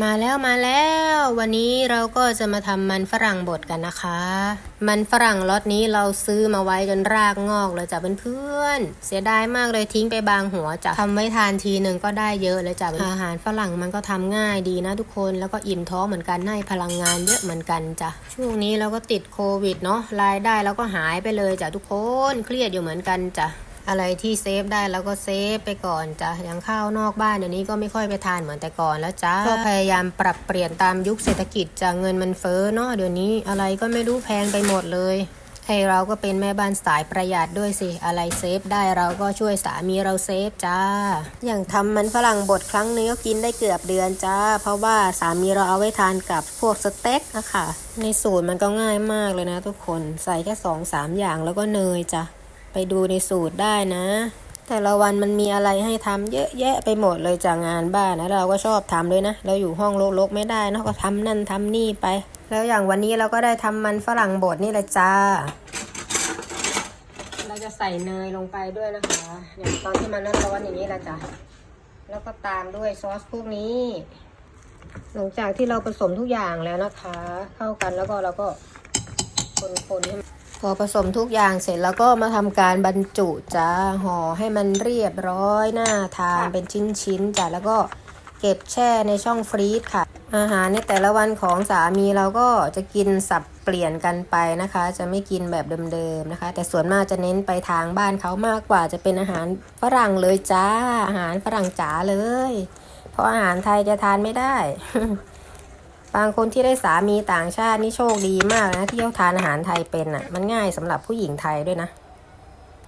มาแล้วมาแล้ว วันนี้เราก็จะมาทำมันฝรั่งบดกันนะคะ มันฝรั่งล็อตนี้เราซื้อมาไว้จนรากงอกเลยจ้ะเพื่อนๆเสียดายมากเลยทิ้งไปบางหัวจ้ะทำไว้ทานทีหนึ่งก็ได้เยอะเลยจ้ะอาหารฝรั่งมันก็ทำง่ายดีนะทุกคนแล้วก็อิ่มท้องเหมือนกันให้พลังงานเยอะเหมือนกันจ้ะช่วงนี้เราก็ติดโควิดเนาะรายได้เราก็หายไปเลยจ้ะทุกคนเครียดอยู่เหมือนกันจ้ะ อะไรที่เซฟได้เราก็เซฟไปก่อนจ้ะอย่างข้าวนอกบ้านเดี๋ยวนี้ก็ไม่ค่อยไปทานเหมือนแต่ก่อนแล้วจ้าก็พยายามปรับเปลี่ยนตามยุคเศรษฐกิจจ้ะเงินมันเฟ้อเนาะเดี๋ยวนี้อะไรก็ไม่รู้แพงไปหมดเลยให้เราก็เป็นแม่บ้านสายประหยัดด้วยสิ อะไรเซฟได้เราก็ช่วยสามีเราเซฟจ้า อย่างทำมันฝรั่งบดครั้งนึงก็กินได้เกือบเดือนจ้า เพราะว่าสามีเราเอาไว้ทานกับพวกสเต็กนะคะในสูตรมันก็ง่ายมากเลยนะทุกคนใส่แค่สองสามอย่างแล้วก็เนยจ้ะ ไปดูในสูตรได้นะ แต่ละวันมันมีอะไรให้ทำเยอะแยะไปหมดเลยจากงานบ้านนะเราก็ชอบทำด้วยนะ เราอยู่ห้องรกๆไม่ได้นอะก็ทำนั่นทำนี่ไป แล้วอย่างวันนี้เราก็ได้ทำมันฝรั่งบดนี่แหละจ้า เราจะใส่เนยลงไปด้วยนะคะอย่างตอนที่มันร้อนๆอย่างนี้แหละจ้ะแล้วก็ตามด้วยซอสพวกนี้หลังจากที่เราผสมทุกอย่างแล้วนะคะ เข้ากันแล้วก็เราก็คนๆให้ พอผสมทุกอย่างเสร็จแล้วก็มาทำการบรรจุจ้าห่อให้มันเรียบร้อยน่าทานเป็นชิ้นๆจ้ะแล้วก็เก็บแช่ในช่องฟรีซค่ะ อาหารในแต่ละวันของสามีเราก็จะกินสับเปลี่ยนกันไปนะคะ จะไม่กินแบบเดิมๆนะคะ แต่ส่วนมากจะเน้นไปทางบ้านเขามากกว่าจะเป็นอาหารฝรั่งเลยจ้าอาหารฝรั่งจ๋าเลย เพราะอาหารไทยจะทานไม่ได้ บางคนที่ได้สามีต่างชาตินี่โชคดีมากนะที่เขาทานอาหารไทยเป็นอะ มันง่ายสำหรับผู้หญิงไทยด้วยนะ